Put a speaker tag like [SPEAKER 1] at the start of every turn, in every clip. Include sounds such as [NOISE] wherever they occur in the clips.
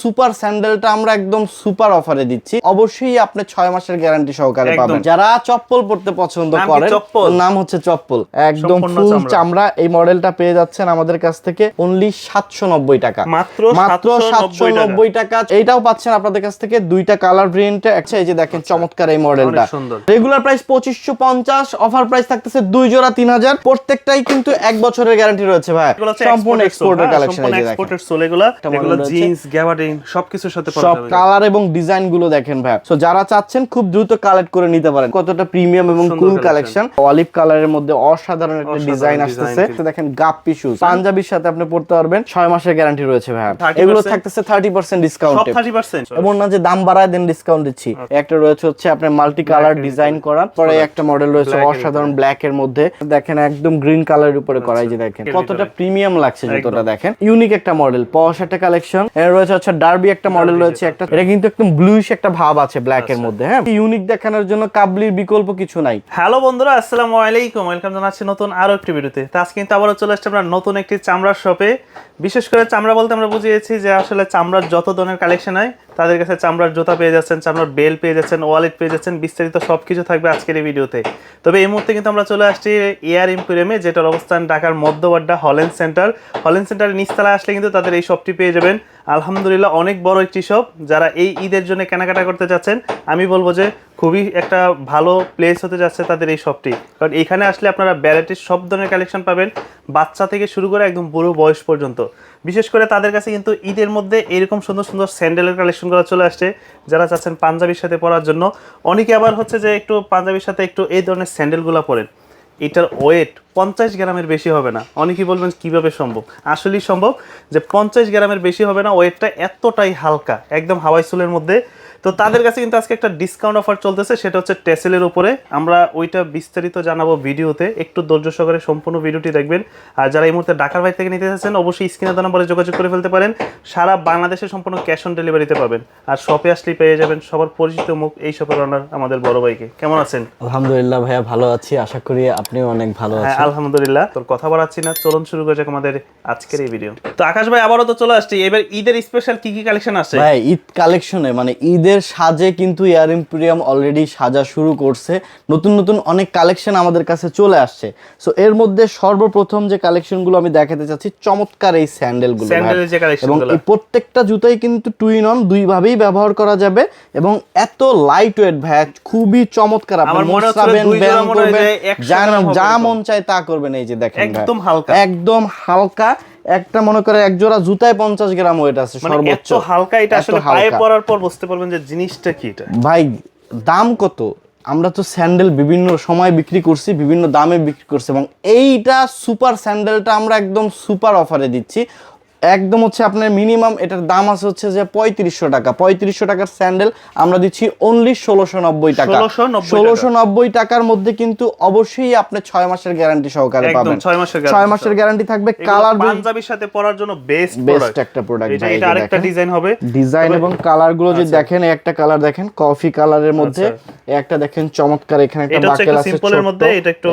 [SPEAKER 1] Super স্যান্ডেলটা আমরা একদম super অফারে দিচ্ছি। অবশ্যই আপনি ছয় মাসের গ্যারান্টি সহকারে পাবেন। যারা চপ্পল পরতে পছন্দ করেন নাম হচ্ছে চপ্পল। একদম ফুল
[SPEAKER 2] চামড়া।
[SPEAKER 1] এই মডেলটা পেয়ে যাচ্ছেন আমাদের কাছ থেকে অনলি সাতশো নব্বই টাকা।
[SPEAKER 2] মাত্র
[SPEAKER 1] মাত্র সাতশো নব্বই টাকা। এইটাও পাচ্ছেন আপনাদের কাছ থেকে দুইটা কালার ভেরিয়েন্টে আচ্ছা এই যে দেখেন চমৎকার এই মডেলটা। রেগুলার প্রাইস পঁচিশশো পঞ্চাশ অফার প্রাইস থাকতেছে দুই জোড়া তিন হাজার। প্রত্যেকটাই কিন্তু এক বছরের গ্যারান্টি রয়েছে ভাই। সম্পূর্ণ এক্সপোর্টের
[SPEAKER 2] হ্যাঁ,
[SPEAKER 1] কালেকশন
[SPEAKER 2] সম্পূর্ণ
[SPEAKER 1] এই যে দেখেন।
[SPEAKER 2] এক্সপোর্টের সোল সবকিছুর সাথে
[SPEAKER 1] সব কালার এবং ডিজাইনগুলো দেখেন ভাই। সো যারা চাচ্ছেন খুব দ্রুত কালেক্ট করে নিতে পারেন। কতটা প্রিমিয়াম এবং কুল কালেকশন অলিভ কালারের মধ্যে অসাধারণ একটা ডিজাইন আসতেছে। দেখেন গাপ্পি শুজ পাঞ্জাবির সাথে আপনি পড়তে পারবেন। ছয় মাসের গ্যারান্টি রয়েছে ভাই। এগুলো থাকতেছে থার্টি পার্সেন্ট ডিসকাউন্ট এমন না যে দাম বাড়ায় দেন ডিসকাউন্ট দিচ্ছি। একটা রয়েছে হচ্ছে আপনার মাল্টি কালার ডিজাইন করা। পরে একটা মডেল রয়েছে অসাধারণ ব্ল্যাক এর মধ্যে। দেখেন একদম গ্রিন কালারের উপরে করা এই যে দেখেন। কতটা প্রিমিয়াম লাগছে। জুতোটা দেখেন। ইউনিক একটা মডেল পশ একটা কালেকশন এর রয়েছে হচ্ছে ডার্বি একটা মডেল রয়েছে একটা এটা কিন্তু একদম ব্লুইশ একটা ভাব আছে ব্ল্যাক এর
[SPEAKER 2] আচ্ছা।
[SPEAKER 1] মধ্যে হ্যাঁ? ইউনিক দেখানোর জন্য কাবলির বিকল্প কিছু নাই।
[SPEAKER 2] হ্যালো বন্ধুরা আসসালামু আলাইকুম ওয়েলকাম জানাচ্ছি নতুন আরও একটি ভিডিওতে। তো আজকে কিন্তু আবারও চলে আসছে আমরা নতুন একটি চামড়ার শপে বিশেষ করে চামড়া বলতে আমরা বুঝিয়েছি যে আসলে চামড়ার যত ধরনের কালেকশন হয় তাদের কাছে চামড়ার জুতা পেয়ে যাচ্ছেন, চামড়ার বেল পেয়ে যাচ্ছেন ওয়ালেট পেয়ে যাচ্ছেন, বিস্তারিত সব কিছু থাকবে আজকের এই ভিডিওতে। তবে এই মুহূর্তে কিন্তু আমরা চলে আসছি এয়ার ইম্পোরিয়ামে যেটার অবস্থান ঢাকার মধ্যবাড্ডা হল্যান্ড সেন্টার হল্যান্ড সেন্টারের নিচতলায় আসলে কিন্তু তাদের এই শপটি পেয়ে যাবেন। আলহামদুলিল্লাহ অনেক বড় একটি শপ যারা এই ঈদের জন্য কেনাকাটা করতে যাচ্ছেন, আমি বলব যে খুবই একটা ভালো প্লেস হতে যাচ্ছে তাদের এই শপটি কারণ এখানে আসলে আপনারা ভ্যারাইটির সব ধরনের কালেকশন পাবেন, বাচ্চা থেকে শুরু করে একদম বুড়ো বয়স পর্যন্ত। বিশেষ করে তাদের কাছে কিন্তু ঈদের মধ্যে এরকম সুন্দর সুন্দর স্যান্ডেলের কালেকশন করা চলে আসছে, যারা চাচ্ছেন পাঞ্জাবির সাথে পরার জন্য। অনেকে আবার হচ্ছে যে একটু পাঞ্জাবির সাথে একটু এই ধরনের স্যান্ডেলগুলো পরেন। এটার ওয়েট পঞ্চাশ গ্রামের বেশি হবে না। অনেকেই বলবেন, কীভাবে সম্ভব? আসলেই সম্ভব যে পঞ্চাশ গ্রামের বেশি হবে না ওয়েটটা এতটাই হালকা, একদম হাওয়াই চুলের মধ্যে। তো তাদের কাছে কিন্তু আজকে একটা ডিসকাউন্ট অফার চলতেছে সেটা হচ্ছে টেসেলের উপরে। আমরা ওইটা বিস্তারিত জানাব ভিডিওতে। একটু ধৈর্য সহকারে সম্পূর্ণ ভিডিওটি দেখবেন। আর যারা এই মুহূর্তে ঢাকার বাইরে থেকে নিতে চাচ্ছেন অবশ্যই স্ক্রিনে দেওয়া নম্বরে যোগাযোগ করে ফেলতে পারেন। সারা বাংলাদেশে সম্পূর্ণ ক্যাশ অন ডেলিভারিতে পাবেন। আর শপে আসলেই পেয়ে যাবেন সবার পরিচিত মুখ এই শপের অনার আমাদের বড় ভাইকে। কেমন আছেন?
[SPEAKER 1] আলহামদুলিল্লাহ ভাইয়া ভালো আছি। আশা করি আপনিও অনেক ভালো
[SPEAKER 2] হ্যাঁ আলহামদুলিল্লাহ। তোর কথা বাড়াচ্ছি না চলুন শুরু করে যাক আমাদের আজকের এই ভিডিও তো আকাশ ভাই আবারও তো চলে আসছি। এবার ঈদের স্পেশাল কি কি কালেকশন আছে?
[SPEAKER 1] ভাই ঈদ কালেকশনে মানে ঈদের সাজে কিন্তু এয়ার ইম্পেরিয়াম অলরেডি সাজা শুরু করছে। নতুন নতুন অনেক কালেকশন আমাদের কাছে চলে আসছে। সো এর মধ্যে সর্বপ্রথম যে কালেকশনগুলো আমি দেখাতে চাচ্ছি চমৎকার এই স্যান্ডেলগুলো
[SPEAKER 2] স্যান্ডেলের যে
[SPEAKER 1] এবং এই প্রত্যেকটা জুতাই কিন্তু টুইন অন দুই ভাবেই ব্যবহার করা যাবে। এবং এত লাইট ওয়েট ভাই খুবই চমৎকার। আপনি
[SPEAKER 2] মনে জোড়া
[SPEAKER 1] ব্যায়াম করবেন,
[SPEAKER 2] যে 100
[SPEAKER 1] যা- যা মন চায় তা করবেন এই যে দেখেন
[SPEAKER 2] একদম হালকা।
[SPEAKER 1] একদম হালকা। একটা মনে করে এক জোড়া জুতায় পঞ্চাশ গ্রাম ওয়েট আছে
[SPEAKER 2] মানে
[SPEAKER 1] সর্বোচ্চ।
[SPEAKER 2] হালকা এটা আসলে পায়ে
[SPEAKER 1] হালকা।
[SPEAKER 2] পরার পর বুঝতে পারবেন যে জিনিসটা কি এটা।
[SPEAKER 1] ভাই দাম কত? আমরা তো স্যান্ডেল বিভিন্ন সময় বিক্রি করছি বিভিন্ন দামে বিক্রি করছি এবং এইটা সুপার স্যান্ডেলটা আমরা একদম সুপার অফারে দিচ্ছি। একদম হচ্ছে আপনার মিনিমাম এটার দাম আছে হচ্ছে যে পঁয়ত্রিশশো টাকা। পঁয়ত্রিশশো টাকার স্যান্ডেল আমরা দিচ্ছি অনলি ষোলোশো নব্বই টাকা। ষোলোশো নব্বই টাকার মধ্যে কিন্তু অবশ্যই আপনি ছয় মাসের গ্যারান্টি সহকারে পাবেন।
[SPEAKER 2] ছয় মাসের
[SPEAKER 1] গ্যারান্টি থাকবে কালার
[SPEAKER 2] পাঞ্জাবির সাথে পরার জন্য বেস্ট
[SPEAKER 1] বেস্ট একটা প্রোডাক্ট
[SPEAKER 2] এটা এটা আরেকটা ডিজাইন হবে।
[SPEAKER 1] ডিজাইন এবং কালারগুলো যদি
[SPEAKER 2] আচ্ছা।
[SPEAKER 1] দেখেন একটা কালার দেখেন কফি কালারের মধ্যে। একটা দেখেন চমৎকার এখানে একটা বাকেল আছে
[SPEAKER 2] সিম্পলের। মধ্যে এটা একটু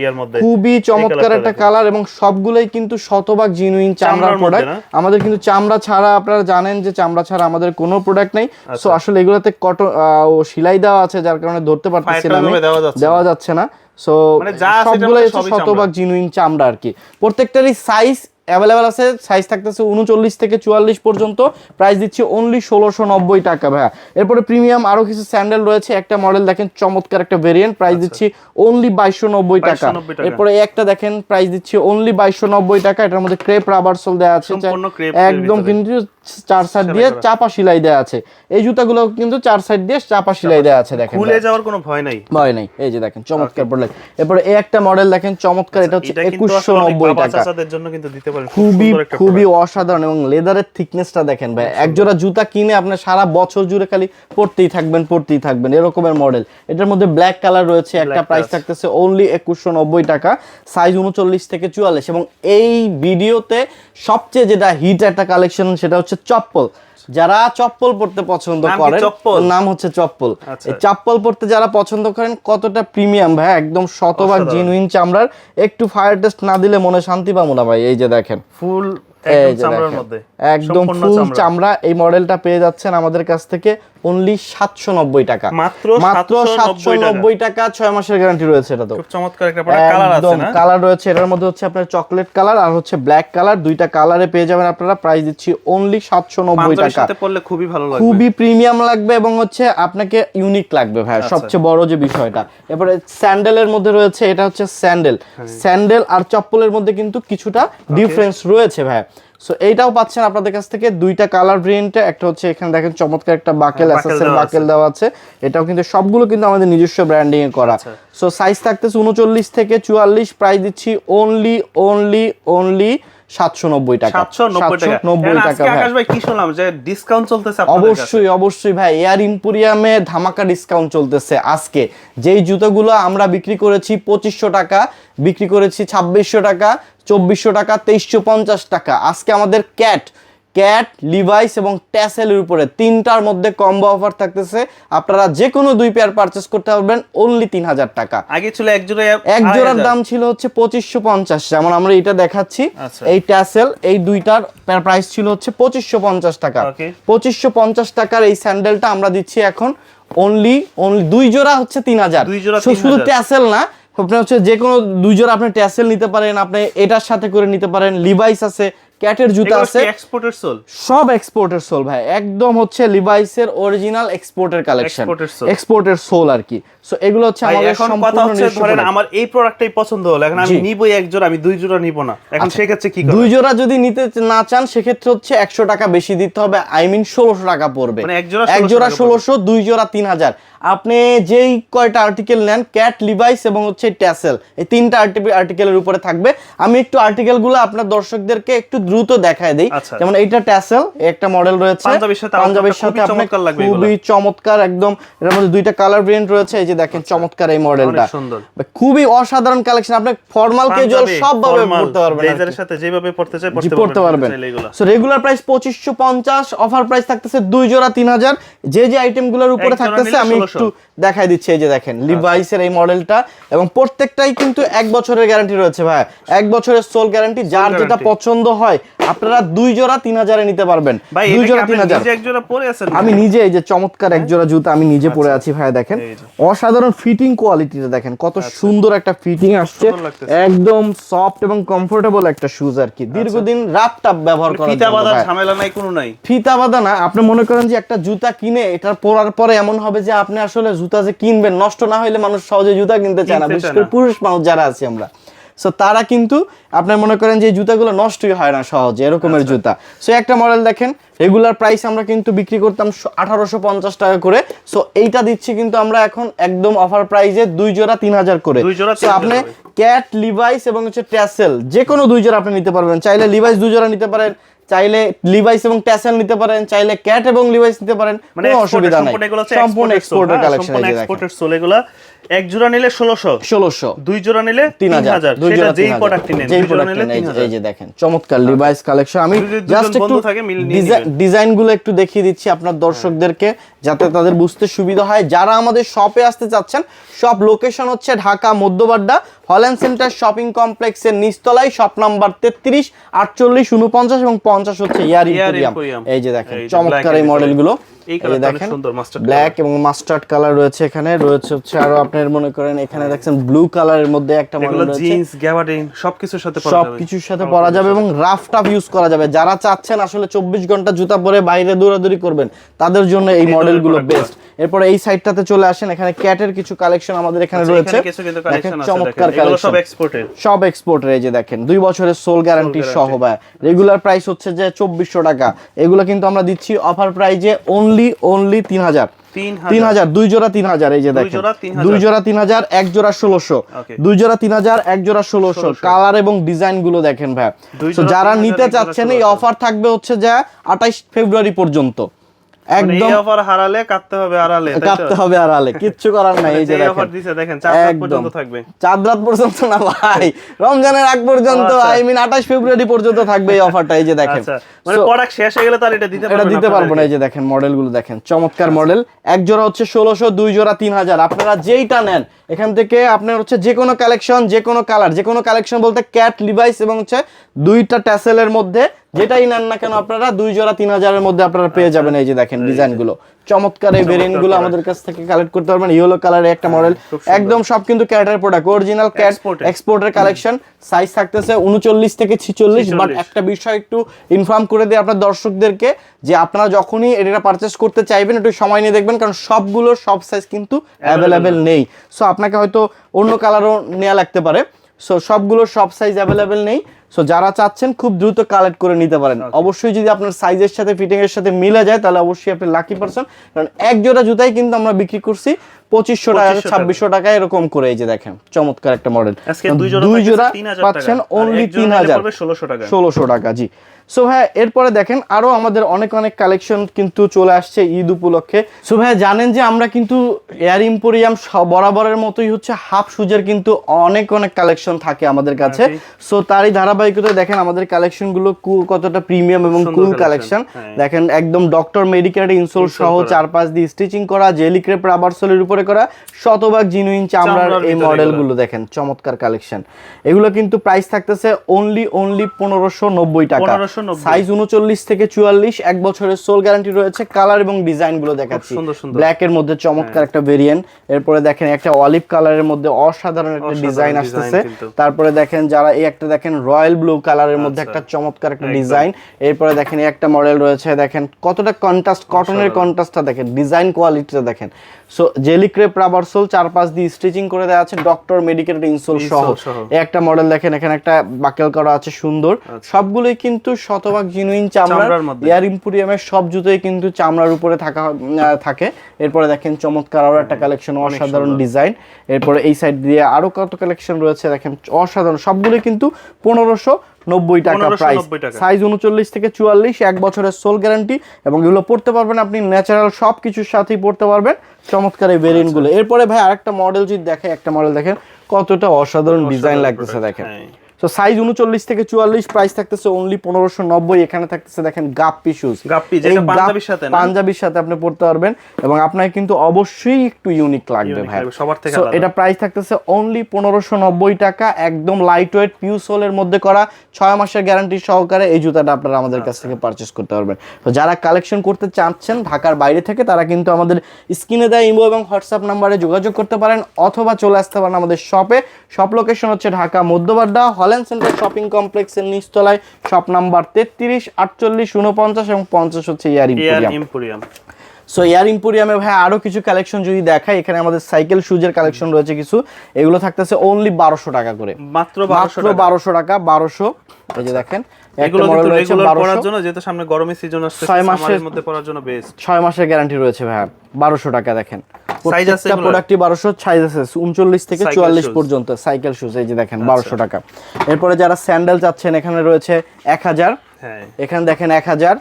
[SPEAKER 2] ইয়ার মধ্যে।
[SPEAKER 1] খুবই চমৎকার একটা কালার এবং সবগুলোই কিন্তু শতভাগ জিনুইন চামড়ার প্রোডাক্ট? আমাদের কিন্তু চামড়া ছাড়া আপনারা জানেন যে চামড়া ছাড়া আমাদের কোনো প্রোডাক্ট নেই।
[SPEAKER 2] তো
[SPEAKER 1] সো আসলে এগুলোতে কটন ও সেলাই দেওয়া আছে যার কারণে ধরতে পারতেছি না।
[SPEAKER 2] দেওয়া যাচ্ছে
[SPEAKER 1] না। সো
[SPEAKER 2] মানে
[SPEAKER 1] সবগুলোই শতভাগ জিনুইন চামড়া আর কি। প্রত্যেকটারই সাইজ অ্যাভেলেবেল আছে সাইজ থাকতেছে উনচল্লিশ থেকে চুয়াল্লিশ পর্যন্ত। প্রাইস দিচ্ছে অনলি ষোলোশো নব্বই টাকা ভাইয়া। এরপরে প্রিমিয়াম আরও কিছু স্যান্ডেল রয়েছে একটা মডেল দেখেন চমৎকার একটা ভেরিয়েন্ট প্রাইস দিচ্ছি অনলি বাইশশো নব্বই টাকা। এরপরে একটা দেখেন প্রাইস দিচ্ছে অনলি বাইশশো নব্বই টাকা এটার মধ্যে ক্রেপ রাবার সোল দেওয়া আছে। একদম কিন্তু চার সাইড দিয়ে চাপা সেলাই দেওয়া আছে। এই জুতাগুলো কিন্তু চার সাইড দিয়ে চাপা সেলাই দেওয়া আছে দেখেন
[SPEAKER 2] খুলে যাওয়ার কোনো ভয় নাই?
[SPEAKER 1] ভয় নেই। এই যে দেখেন চমৎকার প্রোডাক্ট এরপরে এই একটা মডেল দেখেন চমৎকার। এটা হচ্ছে
[SPEAKER 2] এটা
[SPEAKER 1] নব্বই
[SPEAKER 2] বাবা
[SPEAKER 1] টাকা।
[SPEAKER 2] চাচাদের জন্য কিন্তু দিতে পারেন খুব
[SPEAKER 1] খুবই খুবই অসাধারণ এবং লেদারের থিকনেসটা দেখেন ভাই। এক জোড়া জুতা কিনে আপনি সারা বছর জুড়ে খালি পরতেই থাকবেন পরতেই থাকবেন। এরকমের মডেল এটার মধ্যে ব্ল্যাক কালার রয়েছে একটা প্রাইস থাকতেছে অনলি একুশশো নব্বই টাকা। সাইজ উনচল্লিশ থেকে চুয়াল্লিশ। এবং এই ভিডিওতে সবচেয়ে যেটা হিট একটা কালেকশন সেটা হচ্ছে চপ্পল। যারা চপ্পল পরতে পছন্দ করেন নাম হচ্ছে চপ্পল।
[SPEAKER 2] আচ্ছা।
[SPEAKER 1] এই চপ্পল পরতে যারা পছন্দ করেন কতটা প্রিমিয়াম ভাই? একদম শতভাগ। জিনুইন চামড়ার। একটু ফায়ার টেস্ট না দিলে মনে শান্তি পাবো না ভাই এই যে দেখেন।
[SPEAKER 2] ফুল একদম
[SPEAKER 1] ফুল।
[SPEAKER 2] চামড়া।
[SPEAKER 1] এই মডেলটা পেয়ে যাচ্ছেন আমাদের কাছ থেকে। অনলি সাতশো নব্বই টাকা।
[SPEAKER 2] মাত্র
[SPEAKER 1] মাত্র সাতশো নব্বই টাকা। ছয় মাসের গ্যারান্টি রয়েছে এটা তো।
[SPEAKER 2] চমৎকার একটা কালার আছে
[SPEAKER 1] কালার রয়েছে। এটার মধ্যে হচ্ছে আপনার চকলেট কালার আর হচ্ছে ব্ল্যাক কালার দুইটা কালারে পেয়ে যাবেন আপনারা। প্রাইস দিচ্ছি অনলি সাতশো নব্বই টাকা।
[SPEAKER 2] পরলে খুবই ভালো লাগবে।
[SPEAKER 1] খুবই প্রিমিয়াম লাগবে এবং হচ্ছে আপনাকে ইউনিক লাগবে ভাই।
[SPEAKER 2] আচ্ছা।
[SPEAKER 1] সবচেয়ে বড় যে বিষয়টা। এবারে স্যান্ডেলের মধ্যে রয়েছে এটা হচ্ছে স্যান্ডেল। স্যান্ডেল আর চপ্পলের মধ্যে কিন্তু কিছুটা ডিফারেন্স রয়েছে ভাই। সো এইটাও পাচ্ছেন আপনাদের কাছ থেকে। দুইটা কালার ভেরিয়েন্টে একটা হচ্ছে এখানে দেখেন চমৎকার একটা বাকেল
[SPEAKER 2] অ্যাসাসের বাকেল দেওয়া
[SPEAKER 1] আছে। এটাও কিন্তু সবগুলো কিন্তু আমাদের নিজস্ব ব্র্যান্ডিং এ করা।
[SPEAKER 2] আচ্ছা।
[SPEAKER 1] সো সাইজ থাকতেছে উনচল্লিশ থেকে চুয়াল্লিশ প্রাইস দিচ্ছি অনলি অনলি অনলি সাতশো নব্বই টাকা।
[SPEAKER 2] নব্বই টাকা।
[SPEAKER 1] ভাই
[SPEAKER 2] আকাশ ভাই কি শুনলাম যে ডিসকাউন্ট চলতেছে
[SPEAKER 1] অবশ্যই অবশ্যই ভাই। এয়ার ইম্পোরিয়ামে ধামাকা ডিসকাউন্ট চলতেছে আজকে। যেই জুতোগুলো আমরা বিক্রি করেছি পঁচিশশো টাকা বিক্রি করেছি ছাব্বিশশো টাকা চব্বিশশো টাকা তেইশশো পঞ্চাশ টাকা। আজকে আমাদের ক্যাট ক্যাট লিভাইস এবং ট্যাসেলের উপরে তিনটার মধ্যে কম্বো অফার থাকতেছে। আপনারা যে কোনো দুই পেয়ার পারচেস করতে পারবেন অনলি তিন হাজার টাকা।
[SPEAKER 2] আগে ছিল এক জোড়া
[SPEAKER 1] এক জোড়ার দাম ছিল হচ্ছে পঁচিশশো পঞ্চাশ যেমন আমরা এটা দেখাচ্ছি।
[SPEAKER 2] আচ্ছা।
[SPEAKER 1] এই ট্যাসেল এই দুইটার প্রাইস ছিল হচ্ছে পঁচিশশো পঞ্চাশ টাকা. পঁচিশশো পঞ্চাশ টাকার এই স্যান্ডেলটা আমরা দিচ্ছি এখন অনলি অনলি দুই জোড়া হচ্ছে তিন হাজার শুধু ট্যাসেল না আপনার হচ্ছে যে কোনো দুই জোড়া আপনি ট্যাসেল নিতে পারেন আপনি এটার সাথে করে নিতে পারেন লিভাইস আছে ক্যাটের জুতা আছে।
[SPEAKER 2] এক্সপোর্টের সোল
[SPEAKER 1] সব এক্সপোর্টের সোল ভাই। একদম হচ্ছে লিভাইসের অরিজিনাল এক্সপোর্টের কালেকশন এক্সপোর্টের সোল আর কি। সো এগুলো হচ্ছে আমাদের
[SPEAKER 2] এখন কথা
[SPEAKER 1] সম্পূর্ণ
[SPEAKER 2] হচ্ছে ধরেন আমার এই প্রোডাক্টটাই পছন্দ হলো। এখন আমি।
[SPEAKER 1] আচ্ছা।
[SPEAKER 2] নিবই এক জোড়া আমি দুই জোড়া নিব না। এখন সেক্ষেত্রে কি করব
[SPEAKER 1] দুই জোড়া যদি নিতে না চান সেক্ষেত্রে হচ্ছে একশো টাকা বেশি দিতে হবে। আই মিন ষোলোশো টাকা পড়বে।
[SPEAKER 2] মানে এক জোড়া
[SPEAKER 1] এক
[SPEAKER 2] 1600
[SPEAKER 1] জোড়া
[SPEAKER 2] টাকা
[SPEAKER 1] ষোলোশো দুই জোড়া তিন হাজার। আপনি যেই কয়টা আর্টিকেল নেন ক্যাট লিভাইস এবং হচ্ছে ট্যাসেল এই তিনটা আর্টিকেলের উপরে থাকবে। আমি একটু আর্টিকেলগুলো আপনার দর্শকদেরকে একটু দ্রুত দেখায় দিই।
[SPEAKER 2] আচ্ছা।
[SPEAKER 1] যেমন এইটা ট্যাসেল একটা মডেল রয়েছে।
[SPEAKER 2] পাঞ্জাবির সাথে
[SPEAKER 1] পাঞ্জাবির
[SPEAKER 2] খুবই চমৎকার লাগবে
[SPEAKER 1] খুবই চমৎকার একদম এর মধ্যে দুইটা কালার ভেরিয়েন্ট রয়েছে এই যে দেখেন চমৎকার এই মডেলটা। খুবই অসাধারণ কালেকশন আপনি ফর্মাল ক্যাজুয়াল
[SPEAKER 2] পাঞ্জাবি,
[SPEAKER 1] সব ভাবে পড়তে পারবেন
[SPEAKER 2] ব্লেজারের সাথে যেভাবে পড়তে চাই পড়তে
[SPEAKER 1] পারবেন। সো রেগুলার প্রাইস পঁচিশশো পঞ্চাশ অফার প্রাইস থাকতেছে দুই জোড়া তিন হাজার। যে যে আইটেমগুলোর উপরে থাকতেছে আমি
[SPEAKER 2] 1600
[SPEAKER 1] একটু দেখাই দিচ্ছি এই যে দেখেন লিভাইসের এই মডেলটা এবং প্রত্যেকটাই কিন্তু এক বছরের গ্যারান্টি রয়েছে ভাই। এক বছরের সোল গ্যারান্টি যার যেটা পছন্দ হয় আপনারা দুই জোড়া তিন হাজারে নিতে পারবেন। দুই জোড়া তিন হাজার।
[SPEAKER 2] এক জোড়া পরে আছেন
[SPEAKER 1] আমি নিজে এই যে চমৎকার এক জোড়া জুতা আমি নিজে পরে আছি ভাই দেখেন। অসাধারণ ফিটিং কোয়ালিটিটা দেখেন কত সুন্দর একটা ফিটিং আসছে। একদম সফট এবং কমফোর্টেবল একটা শুজ আর কি। দীর্ঘদিন রাপ টাপ ব্যবহার করার
[SPEAKER 2] ফিতা
[SPEAKER 1] জন্য
[SPEAKER 2] বাঁধার
[SPEAKER 1] ভাই।
[SPEAKER 2] ঝামেলা নাই কোনো নাই?
[SPEAKER 1] ফিতা বাঁধা না আপনি মনে করেন যে একটা জুতা কিনে এটা পরার পরে এমন হবে যে আপনি আসলে জুতা যে কিনবেন নষ্ট না হলে মানুষ সহজে জুতা কিনতে চায় না। বিশেষ করে পুরুষ মানুষ যারা আছি আমরা। সো তারা কিন্তু আপনার মনে করেন যে জুতাগুলো নষ্টই হয় না সহজে এরকমের
[SPEAKER 2] আচ্ছা।
[SPEAKER 1] জুতা। সো একটা মডেল দেখেন রেগুলার প্রাইস আমরা কিন্তু বিক্রি করতাম আঠারোশো পঞ্চাশ টাকা করে। সো এইটা দিচ্ছি কিন্তু আমরা এখন একদম অফার প্রাইসে দুই জোড়া তিন হাজার করে।
[SPEAKER 2] 3000
[SPEAKER 1] আপনি ক্যাট লিভাইস এবং হচ্ছে ট্যাসেল যে কোনো দুই জোড়া আপনি নিতে পারবেন। চাইলে লিভাইস দুই জোড়া নিতে পারেন চাইলে লিভাইস এবং ট্যাসেল নিতে পারেন চাইলে ক্যাট এবং লিভাইস নিতে পারেন
[SPEAKER 2] মানে
[SPEAKER 1] কোনো অসুবিধা নাই।
[SPEAKER 2] সম্পূর্ণ
[SPEAKER 1] এক্সপোর্টের কালেকশন
[SPEAKER 2] এক্সপোর্টের সোল এগুলা। এক জোড়া নিলে 1600
[SPEAKER 1] ষোলোশো।
[SPEAKER 2] দুই জোড়া নিলে
[SPEAKER 1] তিন হাজার।
[SPEAKER 2] 3000
[SPEAKER 1] দুই জোড়া
[SPEAKER 2] যেই প্রোডাক্ট নেন দুই জোড়া নিলে
[SPEAKER 1] এই যে-
[SPEAKER 2] 3000
[SPEAKER 1] এই যে দেখেন চমৎকার লিভাইস কালেকশন আমি জাস্ট একটু ডিজাইনগুলো একটু দেখিয়ে দিচ্ছি আপনার দর্শকদেরকে যাতে তাদের বুঝতে সুবিধা হয়। যারা আমাদের শপে আসতে চাচ্ছেন সব লোকেশন হচ্ছে Dhaka Madhyabadda Holland centre shopping কমপ্লেক্সের নিচতলায় শপ নাম্বার তেত্রিশ আটচল্লিশ উনপঞ্চাশ এবং পঞ্চাশ হচ্ছে ইয়ার ইম্পোরিয়াম এই যে দেখেন চমৎকার এই মডেলগুলো
[SPEAKER 2] এই কালারটা অনেক সুন্দর মাস্টার্ড
[SPEAKER 1] ব্ল্যাক এবং মাস্টার্ড কালার রয়েছে এখানে রয়েছে হচ্ছে আরও আপনার মনে করেন এখানে দেখছেন ব্লু কালারের মধ্যে একটা মডেল রয়েছে।
[SPEAKER 2] জিন্স গ্যাবার্ডিন সবকিছুর সাথে পরা যাবে।
[SPEAKER 1] সবকিছুর সাথে পরা যাবে এবং রাফ টাফ ইউজ করা যাবে। যারা চাচ্ছেন আসলে চব্বিশ ঘণ্টা জুতা পরে বাইরে দৌড়াদৌড়ি করবেন তাদের জন্য এই মডেলগুলো
[SPEAKER 2] গুলো।
[SPEAKER 1] বেস্ট এরপরে এই সাইডটাতে চলে আসেন। এখানে ক্যাটের কিছু কালেকশন আমাদের এখানে
[SPEAKER 2] আচ্ছা,
[SPEAKER 1] রয়েছে। চমৎকার
[SPEAKER 2] সব
[SPEAKER 1] কালেকশন সব এক্সপোর্টের এই যে দেখেন দুই বছরের সোল গ্যারান্টি সহ ভাই। রেগুলার প্রাইস হচ্ছে যে চব্বিশশো টাকা। এগুলো কিন্তু আমরা দিচ্ছি অফার প্রাইজে অনলি অনলি তিন হাজার। তিন হাজার। দুই জোড়া তিন হাজার এই যে দেখেন। দুই জোড়া তিন হাজার এক জোড়া ষোলোশো। দুই জোড়া তিন হাজার এক জোড়া ষোলোশো। কালার এবং ডিজাইনগুলো দেখেন ভাই। যারা নিতে চাচ্ছেন এই অফার থাকবে হচ্ছে যে আঠাইশ ফেব্রুয়ারি পর্যন্ত। একদম
[SPEAKER 2] অফার হারালে কাটতে হবে আড়ালে
[SPEAKER 1] কাটতে হবে আড়ালে কিচ্ছু করার নাই এই যে
[SPEAKER 2] অফার দিছে দেখেন চার রাত পর্যন্ত থাকবে।
[SPEAKER 1] চাঁদ রাত পর্যন্ত না ভাই রমজানের আগ পর্যন্ত
[SPEAKER 2] আচ্ছা।
[SPEAKER 1] আই মিন আঠাশ ফেব্রুয়ারি পর্যন্ত থাকবে এই অফারটা এই যে [LAUGHS] দেখেন।
[SPEAKER 2] আচ্ছা। মানে প্রোডাক্ট শেষ হয়ে গেলে তার এটা দিতে
[SPEAKER 1] এটা দিতে পারব না এই যে দেখেন মডেলগুলো দেখেন চমৎকার মডেল এক জোড়া হচ্ছে ষোলোশো দুই জোড়া তিন হাজার। আপনারা যেইটা নেন এখান থেকে আপনার হচ্ছে যে কোনো কালেকশন যে কোনো কালার যে কোনো কালেকশন বলতে ক্যাট লিভাইস এবং হচ্ছে দুইটা ট্যাসেলের মধ্যে যেটাই নেন না কেন আপনারা দুই জোড়া তিন হাজারের মধ্যে আপনারা পেয়ে যাবেন এই যে দেখেন ডিজাইনগুলো চমৎকার এই ভেরিয়েন্টগুলো আমাদের কাছ থেকে কালেক্ট করতে পারবেন। ইয়েলো কালারের একটা মডেল
[SPEAKER 2] হ্যাঁ।
[SPEAKER 1] একদম সব কিন্তু ক্যাটার প্রোডাক্ট অরিজিনাল ক্যাট এক্সপোর্টের কালেকশন সাইজ থাকতেছে উনচল্লিশ থেকে ছিচল্লিশ বাট একটা বিষয় একটু ইনফর্ম করে দিই আপনার দর্শকদেরকে যে আপনারা যখনই এটা পারচেস করতে চাইবেন একটু সময় নিয়ে দেখবেন কারণ সবগুলো সব সাইজ কিন্তু অ্যাভেলেবেল নেই। সো আপনাকে হয়তো অন্য কালারও নেওয়া লাগতে পারে। সো সবগুলো সব সাইজ অ্যাভেলেবেল নেই। সো যারা চাচ্ছেন খুব দ্রুত কালেক্ট করে নিতে পারেন। অবশ্যই যদি আপনার সাইজের সাথে ফিটিং এর সাথে মিলে যায় তাহলে অবশ্যই আপনি লাকি পারসন কারণ এক জোড়া জুতাই কিন্তু আমরা বিক্রি করছি পঁচিশশো টাকা ছাব্বিশশো টাকা এরকম করে এই যে দেখেন চমৎকার একটা মডেল
[SPEAKER 2] দুই জোড়া
[SPEAKER 1] পাচ্ছেন অনলি তিন হাজার।
[SPEAKER 2] ষোলোশো টাকা।
[SPEAKER 1] ষোলোশো টাকা জি। সো ভাই এরপরে দেখেন আরও আমাদের অনেক অনেক কালেকশন কিন্তু চলে আসছে ঈদ উপলক্ষে। সো ভাই জানেন যে আমরা কিন্তু এয়ার ইম্পোরিয়াম বরাবরের মতোই হচ্ছে হাফ সুজের কিন্তু অনেক অনেক কালেকশন থাকে আমাদের কাছে। সো তারই ধারাবাহিকতায় দেখেন আমাদের কালেকশনগুলো কতটা প্রিমিয়াম এবং কুল কালেকশন
[SPEAKER 2] হ্যাঁ।
[SPEAKER 1] দেখেন একদম ডক্টর মেডিকেল ইনসোল সহ। চার পাঁচ দিয়ে স্টিচিং করা জেলি ক্রেপ রাবার সোলের উপরে করা শতভাগ জিনুইন চামড়ার এই
[SPEAKER 2] ভিতরে
[SPEAKER 1] মডেলগুলো দেখেন চমৎকার কালেকশন এগুলো কিন্তু প্রাইস থাকতেছে অনলি অনলি পনেরোশো নব্বই টাকা।
[SPEAKER 2] 1590
[SPEAKER 1] সাইজ উনচল্লিশ থেকে চুয়াল্লিশ এক বছরের সোল গ্যারান্টি রয়েছে। কালার এবং ডিজাইনগুলো দেখাচ্ছি। ব্ল্যাক এর মধ্যে চমৎকার একটা ভেরিয়েন্ট এরপরে দেখেন একটা অলিভ কালারের মধ্যে অসাধারণ একটা ডিজাইন আসতেছে। তারপরে দেখেন যারা এই একটা দেখেন রয়্যাল ব্লু কালারের মধ্যে
[SPEAKER 2] আচ্ছা।
[SPEAKER 1] একটা চমৎকার একটা ডিজাইন এরপরে দেখেন এই একটা মডেল রয়েছে দেখেন কতটা কন্ট্রাস্ট কটনের কন্ট্রাস্টটা দেখেন ডিজাইন কোয়ালিটিটা দেখেন। So jelly crepe rubber sole চার পাঁচ দিয়ে স্টিচিং করে দেওয়া আছে ডক্টর মেডিকেল ইনসোল সহ।
[SPEAKER 2] সহ।
[SPEAKER 1] এই একটা মডেল দেখেন এখানে একটা বাকেল করা আছে সুন্দর। সবগুলোই কিন্তু শতভাগ জিনুইন চামড়ার এয়ার ইম্পোরিয়ামের সব জুতোই কিন্তু চামড়ার উপরে থাকা থাকে। এরপরে দেখেন চমৎকার আরও একটা কালেকশন অসাধারণ ডিজাইন এরপরে এই সাইড দিয়ে আরও কত কালেকশন রয়েছে দেখেন অসাধারণ। সবগুলোই কিন্তু পনেরোশো নব্বই টাকা প্রাইস সাইজ উনচল্লিশ থেকে চুয়াল্লিশ এক বছরের সোল গ্যারান্টি এবং এগুলো পড়তে পারবেন আপনি ন্যাচারাল সব কিছুর সাথেই পড়তে পারবেন। চমৎকার এই ভেরিয়েন্টগুলো। এরপরে ভাই আরেকটা মডেল যদি দেখে একটা মডেল দেখেন কতটা অসাধারণ ডিজাইন লাগতেছে দেখেন। তো সাইজ উনচল্লিশ থেকে চুয়াল্লিশ প্রাইস থাকতেছে অনলি পনেরোশো নব্বই এখানে থাকতেছে দেখেন গাপ্পি শুজ
[SPEAKER 2] গাপ্পি, পাঞ্জাবির সাথে
[SPEAKER 1] পাঞ্জাবির সাথে আপনি পড়তে পারবেন এবং আপনার কিন্তু অবশ্যই একটু ইউনিক লাগবে ভাই।
[SPEAKER 2] সবার থেকে
[SPEAKER 1] এটা প্রাইস থাকতেছে অনলি পনেরোশো নব্বই টাকা একদম লাইট ওয়েট পিউ সোলের মধ্যে করা ছয় মাসের গ্যারান্টি সহকারে এই জুতাটা আপনারা আমাদের কাছ থেকে পারচেস করতে পারবেন। তো যারা কালেকশন করতে চাচ্ছেন ঢাকার বাইরে থেকে তারা কিন্তু আমাদের স্ক্রিনে দেয় ইমো এবং হোয়াটসঅ্যাপ নাম্বারে যোগাযোগ করতে পারেন অথবা চলে আসতে পারেন আমাদের শপে শপ লোকেশন হচ্ছে Dhaka Madhyabadda Holland centre shopping কমপ্লেক্সের নিচতলায় শপ নাম্বার তেত্রিশ আটচল্লিশ উনপঞ্চাশ এবং পঞ্চাশ হচ্ছে ইয়ার ইম্পোরিয়াম। সো এয়ার ইম্পোরিয়ামে ভাই আরও কিছু কালেকশন যদি দেখাই এখানে আমাদের সাইকেল শুজের কালেকশন রয়েছে কিছু। এগুলো থাকতেছে অনলি বারোশো টাকা করে।
[SPEAKER 2] মাত্র বারোশো
[SPEAKER 1] মাত্র বারোশো টাকা বারোশো। এই যে দেখেন
[SPEAKER 2] এগুলো কিন্তু রেগুলার পরার জন্য যেহেতু সামনে গরমের সিজন আসছে
[SPEAKER 1] ছয় মাসের-
[SPEAKER 2] মধ্যে পরার জন্য বেস্ট
[SPEAKER 1] ছয় মাসের গ্যারান্টি রয়েছে ভাই টাকা দেখেন।
[SPEAKER 2] আছে
[SPEAKER 1] সাইজ আছে থেকে
[SPEAKER 2] Cycle
[SPEAKER 1] চুয়াল্লিশ
[SPEAKER 2] shoes।
[SPEAKER 1] পর্যন্ত সাইকেল শুজ এই যে দেখেন
[SPEAKER 2] আচ্ছা।
[SPEAKER 1] বারোশো টাকা। এরপরে যারা স্যান্ডেল চাচ্ছেন এখানে রয়েছে এক হাজার।
[SPEAKER 2] হ্যাঁ
[SPEAKER 1] এখানে দেখেন এক হাজার।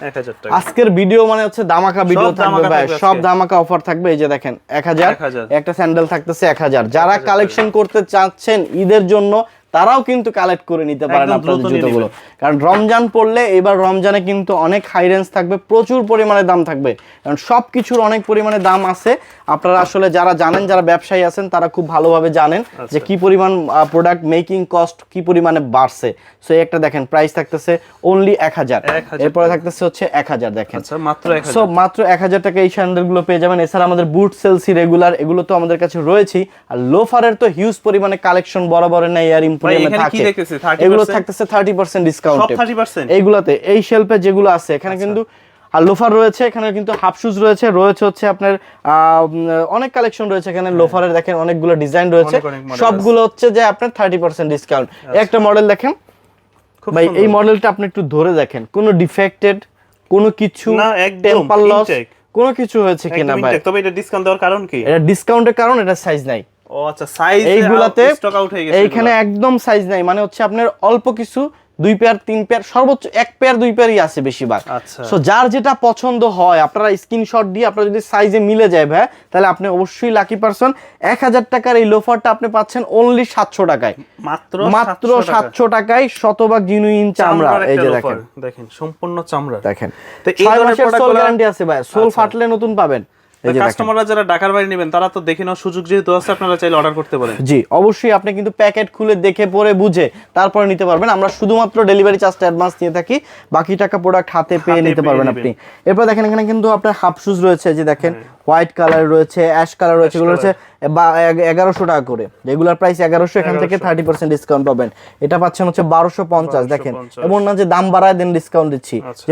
[SPEAKER 1] আজকের ভিডিও মানে হচ্ছে দামাকা ভিডিও থাকবে ভাই। সব
[SPEAKER 2] দামাকা
[SPEAKER 1] ধামাকা অফার থাকবে। এই যে দেখেন এক হাজার। একটা স্যান্ডেল থাকতেছে এক হাজার। যারা কালেকশন করতে চাচ্ছেন ঈদের জন্য তারাও কিন্তু কালেক্ট করে নিতে পারেন আপনাদের জুতোগুলো। কারণ রমজান পড়লে এবার রমজানে কিন্তু অনেক হাই রেঞ্জ থাকবে প্রচুর পরিমাণে দাম থাকবে। কারণ সব কিছুর অনেক পরিমাণে দাম আছে। আপনারা আসলে যারা জানেন যারা ব্যবসায়ী আছেন তারা খুব ভালোভাবে জানেন
[SPEAKER 2] আচ্ছা।
[SPEAKER 1] যে কি পরিমাণ প্রোডাক্ট মেকিং কস্ট কি পরিমাণে বাড়ছে। সো একটা দেখেন প্রাইস থাকতেছে অনলি এক হাজার। এরপরে থাকতেছে হচ্ছে এক হাজার দেখেন।
[SPEAKER 2] আচ্ছা মাত্র এক
[SPEAKER 1] সো মাত্র এক হাজার টাকা এই স্যান্ডেলগুলো পেয়ে যাবেন। এছাড়া আমাদের বুট সেলসি রেগুলার এগুলো তো আমাদের কাছে রয়েছেই। আর লোফারের তো হিউজ পরিমাণে কালেকশন বরাবরের না এয়ার ইম্পোরিয়ামে থাকে। এগুলো থাকতেছে ডিসকাউন্ট
[SPEAKER 2] সব 30%
[SPEAKER 1] এইগুলাতে এই শেলফে যেগুলো আছে এখানে
[SPEAKER 2] আচ্ছা।
[SPEAKER 1] কিন্তু আর লোফার রয়েছে এখানে কিন্তু হাফ শুজ রয়েছে রয়েছে হচ্ছে আপনার অনেক কালেকশন রয়েছে এখানে। লোফারের দেখেন অনেকগুলো ডিজাইন রয়েছে।
[SPEAKER 2] হ্যাঁ।
[SPEAKER 1] সবগুলো হচ্ছে যে আপনার থার্টি পার্সেন্ট ডিসকাউন্ট একটা মডেল দেখেন। ভাই এই মডেলটা আপনি একটু ধরে দেখেন। কোনো ডিফেক্টেড কোনো কিছু
[SPEAKER 2] না, একদম
[SPEAKER 1] টেম্পার লস কোনো কিছু হয়েছে কিনা ভাই?
[SPEAKER 2] তবে এটা ডিসকাউন্ট দেওয়ার কারণ কি?
[SPEAKER 1] এটা ডিসকাউন্টের কারণ এটা সাইজ নাই।
[SPEAKER 2] ও আচ্ছা সাইজ
[SPEAKER 1] এইগুলাতে
[SPEAKER 2] স্টক আউট হয়ে গেছে
[SPEAKER 1] এইখানে একদম সাইজ নাই মানে হচ্ছে আপনার অল্প কিছু দুই পেয়ার তিন পেয়ার সর্বোচ্চ এক পেয়ার দুই পেয়ারই আছে বেশিরভাগ।
[SPEAKER 2] আচ্ছা।
[SPEAKER 1] সো যার যেটা পছন্দ হয় আপনারা স্ক্রিনশট দিয়ে আপনার যদি সাইজে মিলে যায় ভাই তাহলে আপনি অবশ্যই লাকি পারসন এক হাজার টাকার এই লোফারটা আপনি পাচ্ছেন অনলি সাতশো টাকায়।
[SPEAKER 2] মাত্র
[SPEAKER 1] মাত্র সাতশো টাকায়। শতভাগ জিনুইন চামড়া এই যে দেখেন।
[SPEAKER 2] দেখেন সম্পূর্ণ চামড়া
[SPEAKER 1] দেখেন।
[SPEAKER 2] তো
[SPEAKER 1] ছয় মাসের সোল গ্যারান্টি আছে ভাই সোল
[SPEAKER 2] আচ্ছা।
[SPEAKER 1] ফাটলে নতুন পাবেন।
[SPEAKER 2] কাস্টমাররা যারা ঢাকার বাইরে নেবেন তারা তো দেখে নেওয়ার সুযোগ যেহেতু আছে আপনারা চাইলে অর্ডার করতে পারেন।
[SPEAKER 1] জি অবশ্যই আপনি কিন্তু প্যাকেট খুলে দেখে পরে বুঝে তারপরে নিতে পারবেন। আমরা শুধুমাত্র ডেলিভারি চার্জটা অ্যাডভান্স নিয়ে থাকি বাকি টাকা প্রোডাক্ট হাতে পেয়ে নিতে পারবেন আপনি। এরপর দেখেন এখানে কিন্তু আপনার হাফ শুজ রয়েছে যে দেখেন হোয়াইট কালার রয়েছে অ্যাশ কালার রয়েছে এগুলো হচ্ছে বা এগারোশো টাকা করে। রেগুলার প্রাইস এগারোশো এখান থেকে থার্টি পার্সেন্ট ডিসকাউন্ট পাবেন। এটা পাচ্ছেন হচ্ছে বারোশো পঞ্চাশ দেখেন। এমন না যে দাম বাড়ায় দেন ডিসকাউন্ট দিচ্ছি।
[SPEAKER 2] আচ্ছা।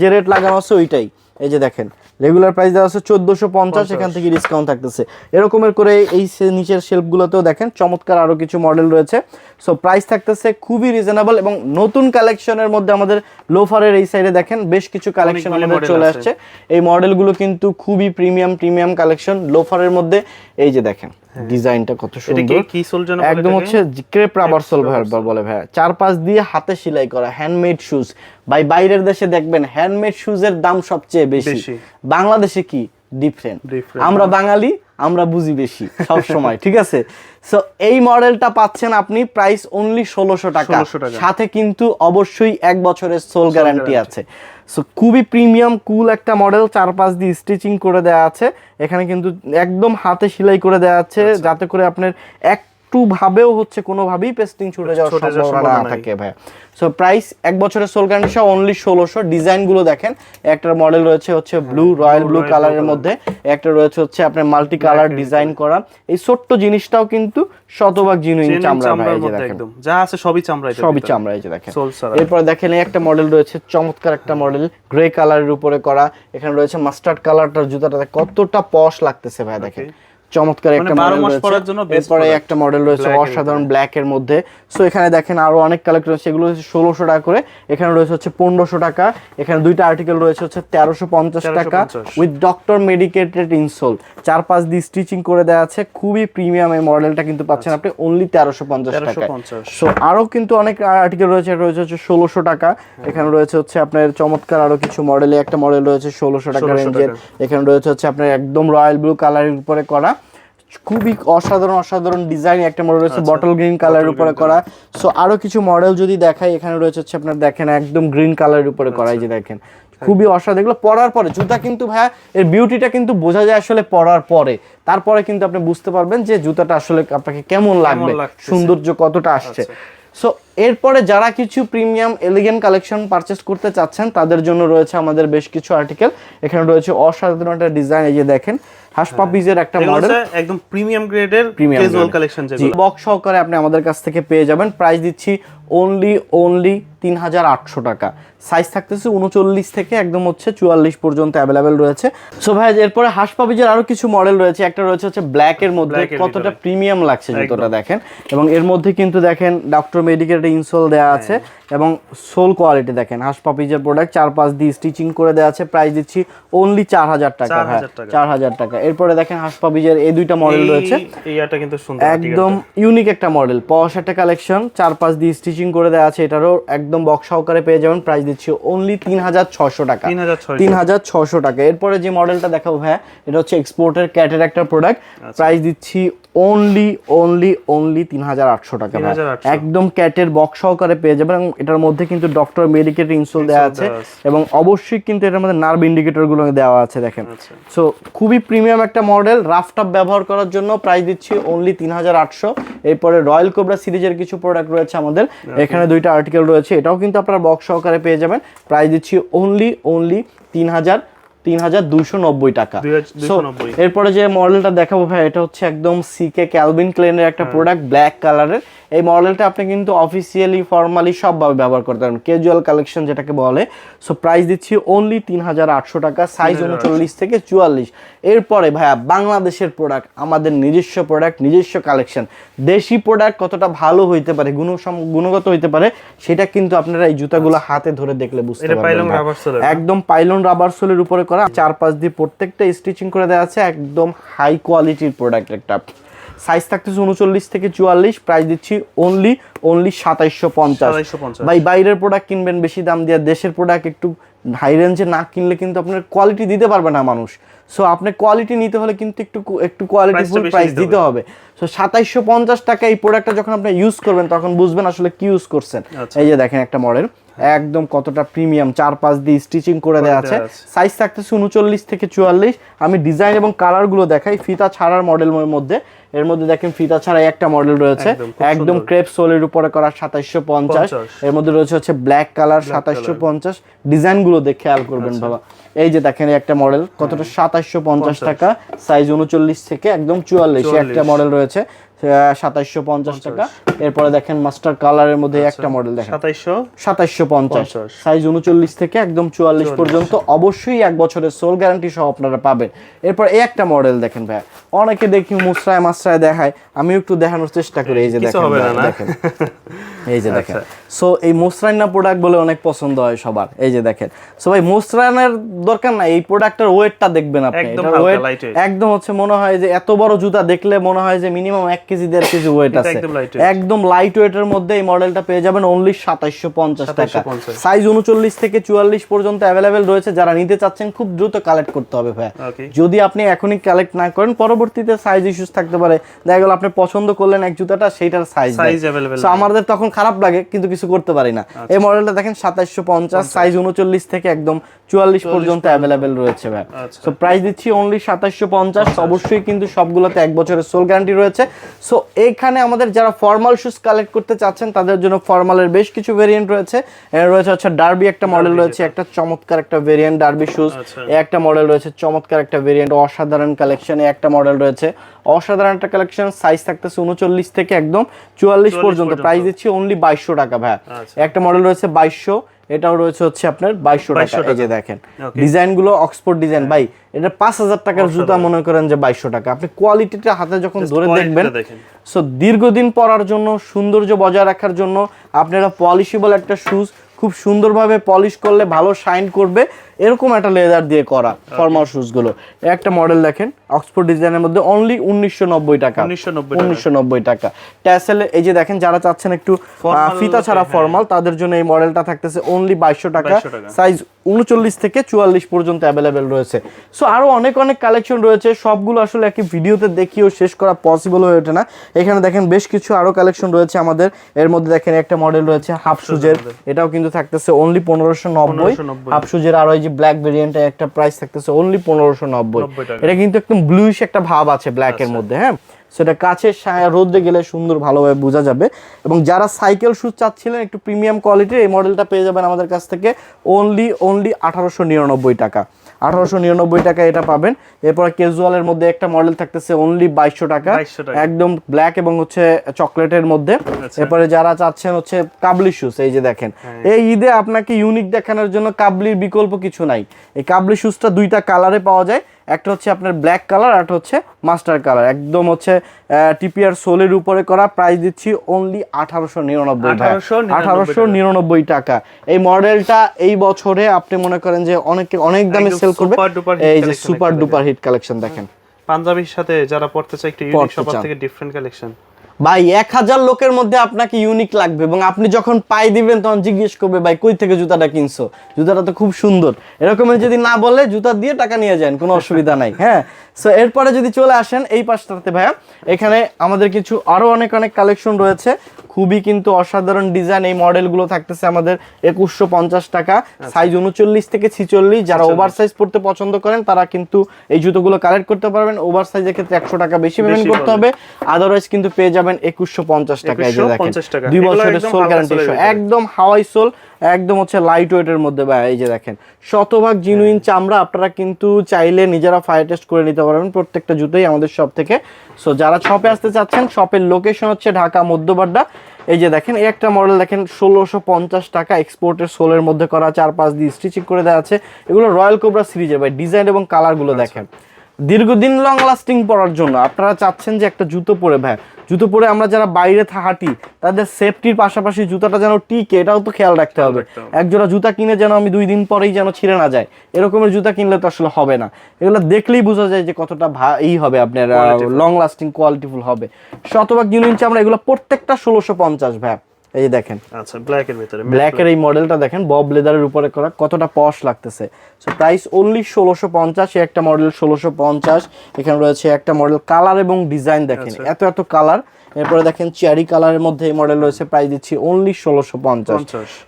[SPEAKER 1] যে রেট লাগানো আছে ওইটাই। এই যে দেখেন রেগুলার প্রাইস দেওয়া আছে চোদ্দোশো পঞ্চাশ এখান থেকে ডিসকাউন্ট থাকতেছে। এরকমের করে এই নিচের শেলফগুলোতেও দেখেন চমৎকার আরও কিছু মডেল রয়েছে। সো প্রাইস থাকতেছে খুবই রিজনেবল এবং নতুন কালেকশনের মধ্যে আমাদের লোফারের এই সাইডে দেখেন বেশ কিছু কালেকশন আমাদের চলে আসছে। এই মডেলগুলো কিন্তু খুবই প্রিমিয়াম প্রিমিয়াম কালেকশন লোফারের মধ্যে। এই যে দেখেন ডিজাইনটা কত
[SPEAKER 2] হ্যাঁ। এটা কি
[SPEAKER 1] সুন্দর।
[SPEAKER 2] কি সোল যেন
[SPEAKER 1] একদম হচ্ছে ক্রেপ রাবার সোল ভাই বলে ভাই চার পাঁচ দিয়ে হাতে সেলাই করা হ্যান্ডমেড শুজ ভাই বাইরের দেশে দেখবেন হ্যান্ডমেড শুজের দাম সবচেয়ে বেশি। বাংলাদেশে কি? ডিফারেন্ট আমরা বাঙালি আমরা বুঝি বেশি সব সময় ঠিক আছে? সো এই মডেলটা পাচ্ছেন আপনি প্রাইস অনলি ষোলোশো টাকা।
[SPEAKER 2] 1600 টাকা।
[SPEAKER 1] সাথে কিন্তু অবশ্যই এক বছরের সোল গ্যারান্টি আছে। সো খুবই প্রিমিয়াম কুল একটা মডেল চার পাঁচ দিয়ে স্টিচিং করে দেওয়া আছে। এখানে কিন্তু একদম হাতে সেলাই করে দেওয়া আছে
[SPEAKER 2] আচ্ছা।
[SPEAKER 1] যাতে করে আপনার একটু ভাবেও হচ্ছে কোনোভাবেই পেস্টিং ছুটে যাওয়ার সম্ভাবনা না থাকে ভাই সো প্রাইস এক বছরের সোল গ্যারান্টি সহ অনলি ষোলোশো। ডিজাইনগুলো দেখেন একটা মডেল রয়েছে হচ্ছে ব্লু রয়্যাল ব্লু কালারের মধ্যে। একটা রয়েছে হচ্ছে আপনার মাল্টি কালার ডিজাইন করা। এই ছোট্ট জিনিসটাও কিন্তু শতভাগ জিনুইন চামড়া ভাই যে দেখেন।
[SPEAKER 2] একদম। যা আছে সবই চামড়া
[SPEAKER 1] সবই। চামড়া এই যে দেখেন। এরপরে দেখেন এই একটা মডেল রয়েছে চমৎকার একটা মডেল গ্রে কালারের উপরে করা। এখানে রয়েছে মাস্টার্ড কালারটার জুতাটা কতটা পশ লাগতেছে ভাই দেখেন। চমৎকার একটা
[SPEAKER 2] মানে
[SPEAKER 1] মডেল রয়েছে।
[SPEAKER 2] পরার জন্য best
[SPEAKER 1] এরপরে একটা মডেল রয়েছে অসাধারণ ব্ল্যাক এর মধ্যে। সো এখানে দেখেন আরও অনেক কালেক্ট রয়েছে। এগুলো হচ্ছে ষোলোশো টাকা করে। এখানে রয়েছে হচ্ছে পনেরোশো টাকা। এখানে দুইটা আর্টিকেল রয়েছে হচ্ছে তেরোশো পঞ্চাশ টাকা উইথ ডক্টর মেডিকেটেড ইনসোল চার পাঁচ দিয়ে স্টিচিং করে দেওয়া আছে। খুবই প্রিমিয়াম এই মডেলটা কিন্তু পাচ্ছেন আপনি অনলি তেরোশো পঞ্চাশ টাকা সো আরও কিন্তু অনেক আর্টিকেল রয়েছে। রয়েছে হচ্ছে ষোলোশো টাকা। এখানে রয়েছে হচ্ছে আপনার চমৎকার আরও কিছু মডেলে একটা মডেল রয়েছে ষোলোশো টাকা
[SPEAKER 2] 1600
[SPEAKER 1] রেঞ্জের এখানে রয়েছে হচ্ছে আপনার একদম রয়্যাল ব্লু কালারের উপরে করা। খুবই অসাধারণ অসাধারণ ডিজাইন একটা মডেল রয়েছে বটল গ্রিন কালারের উপরে করা। সো আরও কিছু মডেল যদি দেখাই এখানে রয়েছে হচ্ছে আপনার দেখেন একদম গ্রিন কালারের উপরে করা এই যে দেখেন। খুবই অসাধারণ। এগুলো পরার পরে জুতা কিন্তু ভাইয়া এর বিউটিটা কিন্তু বোঝা যায় আসলে পরার পরে। তারপরে কিন্তু আপনি বুঝতে পারবেন যে জুতাটা আসলে আপনাকে কেমন লাগবে সৌন্দর্য কতটা আসছে। সো এরপরে যারা কিছু প্রিমিয়াম এলিগেন্ট কালেকশন পারচেস করতে চাচ্ছেন তাদের জন্য রয়েছে আমাদের বেশ কিছু আর্টিকেল এখানে রয়েছে অসাধারণ একটা ডিজাইন এই যে দেখেন। হাসপাপিজের একটা মডেল
[SPEAKER 2] একদম প্রিমিয়াম গ্রেডের ক্যাজুয়াল কালেকশন যেগুলো।
[SPEAKER 1] বক্স সহকারে আপনি আমাদের কাছ থেকে পেয়ে যাবেন। প্রাইস দিচ্ছি অনলি অনলি তিন হাজার আটশো টাকা। সাইজ থাকতেছে উনচল্লিশ থেকে একদম হচ্ছে চুয়াল্লিশ পর্যন্ত অ্যাভেলেবেল রয়েছে। সো ভাই এরপরে হাসপাপিজের আরও কিছু মডেল রয়েছে। একটা রয়েছে হচ্ছে ব্ল্যাক এর মধ্যে কতটা প্রিমিয়াম লাগছে জুতোটা দেখেন। এবং এর মধ্যে কিন্তু দেখেন ডক্টর মেডিকেল ইনসোল দেওয়া আছে এবং সোল কোয়ালিটি দেখেন। হাসপাপিজের প্রোডাক্ট চার পাঁচ দিয়ে স্টিচিং করে দেওয়া আছে। প্রাইস দিচ্ছি অনলি চার হাজার টাকা
[SPEAKER 2] হ্যাঁ
[SPEAKER 1] চার হাজার টাকা। এরপরে দেখেন হাসপাপিজের এই দুইটা মডেল রয়েছে। একদম ইউনিক একটা মডেল পশ একটা কালেকশন চার পাঁচ দিয়ে স্টিচিং করে দেওয়া আছে। এটারও একদম বক্স সহকারে পেয়ে যাবেন। প্রাইস দিচ্ছি অনলি তিন হাজার ছশো টাকা তিন হাজার ছশো টাকা। এরপরে যে মডেলটা দেখাবো ভাইয়া এটা হচ্ছে এক্সপোর্টের ক্যাটের একটা প্রোডাক্ট
[SPEAKER 2] আচ্ছা।
[SPEAKER 1] প্রাইস দিচ্ছি অনলি অনলি অনলি তিন হাজার আটশো টাকা ভাই একদম ক্যাটের বক্স সহকারে পেয়ে যাবেন এবং এটার মধ্যে কিন্তু ডক্টর মেডিকেট ইনসোল দেওয়া আছে। এবং অবশ্যই কিন্তু এটার মধ্যে নার্ভ ইন্ডিকেটরগুলো দেওয়া আছে দেখেন।
[SPEAKER 2] আচ্ছা।
[SPEAKER 1] সো খুবই প্রিমিয়াম একটা মডেল রাফটাপ ব্যবহার করার জন্য প্রাইস দিচ্ছি অনলি তিন হাজার আটশো। এরপরে রয়্যাল কোবরা সিরিজের কিছু প্রোডাক্ট রয়েছে আমাদের। এখানে দুইটা আর্টিকেল রয়েছে। এটাও কিন্তু আপনারা বক্স সহকারে পেয়ে যাবেন। প্রাইস দিচ্ছি অনলি অনলি তিন হাজার তিন হাজার দুশো নব্বই টাকা।
[SPEAKER 2] 2290
[SPEAKER 1] So, এরপরে যে মডেলটা দেখাবো ভাই এটা হচ্ছে একদম সিকে ক্যালভিন ক্লেনের একটা প্রোডাক্ট ব্ল্যাক কালারের এই মডেলটা আপনি কিন্তু অফিসিয়ালি ফর্মালি সবভাবে ব্যবহার করতে পারেন ক্যাজুয়াল কালেকশন যেটাকে বলে। সো প্রাইস দিচ্ছি অনলি তিন হাজার আটশো টাকা সাইজ উনচল্লিশ থেকে চুয়াল্লিশ। এরপরে ভাইয়া বাংলাদেশের প্রোডাক্ট আমাদের নিজস্ব প্রোডাক্ট নিজস্ব কালেকশন দেশি প্রোডাক্ট কতটা ভালো হইতে পারে গুণসম গুণগত হইতে পারে সেটা কিন্তু আপনারা এই জুতাগুলো হাতে ধরে দেখলে বুঝতে পারবেন। একদম পাইলন রাবার সোলের উপরে করা। চার পাঁচ দিয়ে প্রত্যেকটা স্টিচিং করে দেওয়া আছে একদম হাই কোয়ালিটির প্রোডাক্ট একটা। সাইজ থাকতেছে উনচল্লিশ থেকে চুয়াল্লিশ প্রাইস দিচ্ছি অনলি অনলি সাতাইশশো পঞ্চাশ। ভাই বাইরের প্রোডাক্ট কিনবেন বেশি দাম দিয়ে দেশের প্রোডাক্ট একটু হাই রেঞ্জে না কিনলে কিন্তু আপনার কোয়ালিটি দিতে পারবে না মানুষ। সো আপনি কোয়ালিটি নিতে হলে কিন্তু একটু একটু কোয়ালিটিফুল
[SPEAKER 2] বেশি
[SPEAKER 1] প্রাইস
[SPEAKER 2] দিতে
[SPEAKER 1] দিতে হবে। সো সাতাইশশো পঞ্চাশ টাকা এই প্রোডাক্টটা যখন আপনি ইউজ করবেন তখন বুঝবেন আসলে কি ইউজ করছেন।
[SPEAKER 2] আচ্ছা।
[SPEAKER 1] এই যে দেখেন একটা মডেল একদম কতটা প্রিমিয়াম চার পাঁচ দিয়ে স্টিচিং করে দেওয়া আছে। সাইজ থাকতেছে উনচল্লিশ থেকে চুয়াল্লিশ। আমি ডিজাইন এবং কালারগুলো দেখাই ফিতা ছাড়ার মডেলের মধ্যে। এর মধ্যে দেখেন ফিতা ছাড়াই একটা মডেল রয়েছে।
[SPEAKER 2] একদম।
[SPEAKER 1] ক্রেপ সোলের উপরে করা সাতাইশশো পঞ্চাশ। এর মধ্যে রয়েছে হচ্ছে ব্ল্যাক কালার সাতাইশশো পঞ্চাশ। ডিজাইনগুলো দেখে খেয়াল করবেন
[SPEAKER 2] আচ্ছা।
[SPEAKER 1] বাবা। এই যে দেখেন একটা মডেল কতটা। সাতাইশশো পঞ্চাশ টাকা। সাইজ উনচল্লিশ থেকে একদম চুয়াল্লিশ। একটা মডেল রয়েছে। সাতাইশশো পঞ্চাশ টাকা। এরপরে দেখেন মাস্টার কালারের মধ্যে
[SPEAKER 2] আচ্ছা।
[SPEAKER 1] একটা মডেল দেখেন।
[SPEAKER 2] সাতাইশশো?
[SPEAKER 1] সাতাইশশো পঞ্চাশ। সাইজ উনচল্লিশ থেকে একদম চুয়াল্লিশ পর্যন্ত অবশ্যই এক বছরের সোল গ্যারান্টি সহ আপনারা পাবেন। এরপর এই একটা মডেল দেখেন ভাই অনেকে দেখি মুসরায় মাসরায় দেখায়। আমি একটু দেখানোর চেষ্টা করি। এই যে দেখেন? দেখেন। এই যে দেখেন।
[SPEAKER 2] আচ্ছা।
[SPEAKER 1] সো এই মোসরাইনা প্রোডাক্ট বলে অনেক পছন্দ হয় সবার। এই যে দেখেন। সো ভাই মোসরাইনের দরকার না এই প্রোডাক্টের ওয়েটটা দেখবেন আপনি।
[SPEAKER 2] একদম
[SPEAKER 1] ওয়েট একদম হচ্ছে মনে হয় যে এত বড় জুতা দেখলে মনে হয় যে মিনিমাম এক কেজি দেড় কেজি ওয়েট আছে।
[SPEAKER 2] একদম
[SPEAKER 1] লাইট ওয়েটের মধ্যে এই মডেলটা পেয়ে যাবেন অনলি সাতাইশশো পঞ্চাশ টাকা। সাইজ উনচল্লিশ থেকে চুয়াল্লিশ পর্যন্ত অ্যাভেলেবেল রয়েছে। যারা নিতে চাচ্ছেন খুব দ্রুত কালেক্ট করতে হবে ভাই। যদি আপনি এখনই কালেক্ট না করেন পরবর্তীতে সাইজ ইস্যুস থাকতে পারে। দেখা গেল আপনি পছন্দ করলেন এক জুতাটা সেইটার সাইজ আমাদের তখন খারাপ লাগে কিন্তু কিছু করতে পারি না। এই মডেলটা দেখেন সাতাশশো পঞ্চাশ সাইজ উনচল্লিশ থেকে একদম চুয়াল্লিশ পর্যন্ত অ্যাভেলেবেল রয়েছে ভাই।
[SPEAKER 2] আচ্ছা।
[SPEAKER 1] সো প্রাইস দিচ্ছি অনলি সাতাশশো পঞ্চাশ। অবশ্যই কিন্তু সবগুলোতে এক বছরের সোল গ্যারান্টি রয়েছে। সো এইখানে আমাদের যারা ফর্মাল শুজ কালেক্ট করতে চাচ্ছেন তাদের জন্য ফর্মালের বেশ কিছু ভেরিয়েন্ট রয়েছে। রয়েছে হচ্ছে ডার্বি একটা মডেল রয়েছে একটা চমৎকার একটা ভেরিয়েন্ট ডার্বি শুজ
[SPEAKER 2] আচ্ছা।
[SPEAKER 1] একটা মডেল রয়েছে চমৎকার একটা ভেরিয়েন্ট অসাধারণ কালেকশনে একটা মডেল রয়েছে অসাধারণ একটা কালেকশন সাইজ থাকতেছে উনচল্লিশ থেকে একদম চুয়াল্লিশ পর্যন্ত।
[SPEAKER 2] পর্যন্ত।
[SPEAKER 1] প্রাইস দিচ্ছি অনলি বাইশশো টাকা ভাই।
[SPEAKER 2] আচ্ছা।
[SPEAKER 1] একটা মডেল রয়েছে বাইশশো। এটাও রয়েছে হচ্ছে আপনার বাইশশো টাকা।
[SPEAKER 2] 2200
[SPEAKER 1] এই যে দেখেন
[SPEAKER 2] Okay.
[SPEAKER 1] ডিজাইনগুলো অক্সফোর্ড ডিজাইন ভাই এটা পাঁচ হাজার টাকার জুতা মনে করেন যে বাইশশো টাকা। আপনি কোয়ালিটিটা হাতে যখন ধরে দেখবেন সো দীর্ঘদিন পরার জন্য সৌন্দর্য বজায় রাখার জন্য আপনারা পলিশেবল একটা শুজ খুব সুন্দরভাবে পলিশ করলে ভালো শাইন করবে। এরকম একটা লেদার দিয়ে করা ফর্মাল শুজগুলো। একটা মডেল দেখেন অক্সফোর্ড ডিজাইনের মধ্যে অনলি উনিশশো নব্বই টাকা। উনিশশো নব্বই টাকা। ট্যাসেল এই যে দেখেন যারা চাচ্ছেন একটু ফিতা ছাড়া
[SPEAKER 2] হ্যাঁ।
[SPEAKER 1] ফর্মাল তাদের জন্য এই মডেলটা থাকতেছে অনলি বাইশশো টাকা। সাইজ উনচল্লিশ থেকে চুয়াল্লিশ পর্যন্ত অ্যাভেলেবেল রয়েছে। সো আরও অনেক অনেক কালেকশন রয়েছে। সবগুলো আসলে একই ভিডিওতে দেখিয়েও শেষ করা পসিবল হয়ে ওঠে না। এখানে দেখেন বেশ কিছু আরও কালেকশন রয়েছে আমাদের। এর মধ্যে দেখেন একটা মডেল রয়েছে হাফ শুজের এটাও কিন্তু থাকতেছে অনলি পনেরোশো নব্বই। হাফ শুজের আরও এই যে ব্ল্যাক ভেরিয়েন্টের একটা প্রাইস থাকতেছে অনলি পনেরোশো নব্বই। এটা কিন্তু একদম ব্লুইশ একটা ভাব আছে ব্ল্যাক এর মধ্যে হ্যাঁ? সেটা কাছে রোদে গেলে সুন্দর ভালোভাবে বোঝা যাবে। এবং যারা সাইকেল শুজ চাচ্ছিলেন একটু প্রিমিয়াম কোয়ালিটির এই মডেলটা পেয়ে যাবেন আমাদের কাছ থেকে অনলি অনলি আঠারোশো নিরানব্বই টাকা। আঠারোশো নিরানব্বই টাকা এটা পাবেন। এরপর ক্যাজুয়ালের মধ্যে একটা মডেল থাকতেছে অনলি বাইশশো টাকা। একদম ব্ল্যাক এবং হচ্ছে চকলেটের মধ্যে।
[SPEAKER 2] আচ্ছা।
[SPEAKER 1] এরপরে যারা চাচ্ছেন হচ্ছে কাবলি শুজ এই যে দেখেন।
[SPEAKER 2] হ্যাঁ।
[SPEAKER 1] এই ঈদে আপনাকে ইউনিক দেখানোর জন্য কাবলির বিকল্প কিছু নাই। এই কাবলি শুজটা দুইটা কালারে পাওয়া যায়। একটা হচ্ছে আপনার ব্ল্যাক কালার আর একটা হচ্ছে মাস্টার কালার একদম হচ্ছে টিপিআর সোলের উপরে করা প্রাইস দিচ্ছি অনলি আঠারোশো নিরানব্বই আঠারোশো নিরানব্বই টাকা। এই মডেলটা এই বছরে আপনি মনে করেন যে অনেকে অনেক দামে সেল করবে। এই যে সুপার ডুপার হিট কালেকশন দেখেন।
[SPEAKER 2] পাঞ্জাবির সাথে যারা পড়তে চায় একটু ইউনিক
[SPEAKER 1] সব
[SPEAKER 2] সবার থেকে ডিফারেন্ট কালেকশন
[SPEAKER 1] ভাই, এক হাজার লোকের মধ্যে আপনাকে ইউনিক লাগবে এবং আপনি যখন পাই দিবেন তখন জিজ্ঞেস করবে, ভাই, কই থেকে জুতাটা কিনছো? জুতাটা তো খুব সুন্দর। এরকমের যদি না বলে, জুতা দিয়ে টাকা নিয়ে যান, কোনো অসুবিধা নাই হ্যাঁ? সো এরপরে যদি চলে আসেন এই পাশটাতে ভাইয়া এখানে আমাদের কিছু আরও অনেক অনেক কালেকশন রয়েছে। খুবই কিন্তু অসাধারণ ডিজাইন এই মডেলগুলো থাকতেছে আমাদের একুশশো পঞ্চাশ টাকা সাইজ উনচল্লিশ থেকে ছিচল্লিশ। যারা ওভার সাইজ পড়তে পছন্দ করেন তারা কিন্তু এই জুতোগুলো কালেক্ট করতে পারবেন। ওভার সাইজের ক্ষেত্রে একশো টাকা বেশি পেমেন্ট করতে হবে। আদারওয়াইজ কিন্তু পেয়ে যাবেন একুশশো পঞ্চাশ টাকা এই যে দেখেন।
[SPEAKER 2] 2150 টাকা।
[SPEAKER 1] দুই বছরের সোল গ্যারান্টি একদম হাওয়াই সোল একদম হচ্ছে লাইট ওয়েটের মধ্যে ভাই এই যে দেখেন। শতভাগ জিনুইন চামড়া আপনারা কিন্তু চাইলে নিজেরা ফায়ার টেস্ট করে নিতে পারবেন। প্রত্যেকটা জুতোই আমাদের শপ থেকে। সো যারা শপে আসতে চাচ্ছেন শপের লোকেশন হচ্ছে ঢাকা মধ্যবাড্ডা এই যে দেখেন এই একটা মডেল দেখেন ষোলোশো পঞ্চাশ টাকা এক্সপোর্টের সোলের মধ্যে করা চার পাঁচ দিয়ে স্টিচিং করে দেওয়া আছে। এগুলো রয়্যাল কোবরা সিরিজের ভাই ডিজাইন এবং কালারগুলো দেখেন। দীর্ঘদিন লং লাস্টিং পরার জন্য। আপনারা চাচ্ছেন যে একটা জুতো পরে ভাই। জুতো পরে আমরা যারা বাইরে হাঁটি তাদের সেফটির পাশাপাশি জুতাটা যেন টিকে এটাও তো খেয়াল রাখতে হবে। একজোড়া। জুতা কিনে যেন আমি দুই দিন পরেই যেন ছিঁড়ে না যায়। এরকমের জুতা কিনলে তো আসলে হবে না। এগুলো দেখলেই বোঝা যায় যে কতটা ভা- ই হবে আপনার লং লাস্টিং কোয়ালিটিফুল হবে। শতভাগ জিনুইন চামড়া এগুলো প্রত্যেকটা ষোলোশো পঞ্চাশ ভাই। এই যে দেখেন।
[SPEAKER 2] আচ্ছা ব্ল্যাক এর ভিতরে
[SPEAKER 1] ব্ল্যাকের এই মডেলটা দেখেন বব লেদারের উপরে করা কতটা পশ লাগতেছে। সো প্রাইস অনলি ষোলোশো পঞ্চাশ একটা মডেল ষোলোশো পঞ্চাশ। এখানে রয়েছে একটা মডেল কালার এবং ডিজাইন দেখেন।
[SPEAKER 2] আচ্ছা।
[SPEAKER 1] এত এত কালার এরপরে দেখেন চেয়ারি কালারের মধ্যে এই মডেল রয়েছে প্রাইস দিচ্ছি অনলি ষোলোশো পঞ্চাশ।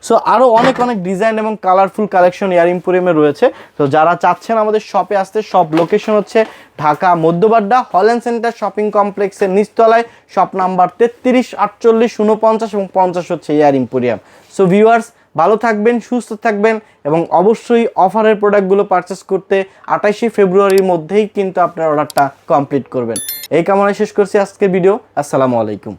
[SPEAKER 1] সো আরও অনেক অনেক ডিজাইন এবং কালারফুল কালেকশন এয়ার ইম্পোরিয়ামে রয়েছে। তো যারা চাচ্ছেন আমাদের শপে আসতে সব লোকেশন হচ্ছে Dhaka Madhyabadda Holland centre shopping কমপ্লেক্সের নিচতলায়। শপ নাম্বার তেত্রিশ আটচল্লিশ উনপঞ্চাশ এবং পঞ্চাশ হচ্ছে এয়ার ইম্পোরিয়াম সো ভিউয়ার্স ভালো থাকবেন সুস্থ থাকবেন এবং অবশ্যই অফারের প্রোডাক্টগুলো পারচেস করতে আঠাশে ফেব্রুয়ারির মধ্যেই কিন্তু আপনার অর্ডারটা কমপ্লিট করবেন। এই কামনায় শেষ করছি আজকের ভিডিও। আসসালামু আলাইকুম।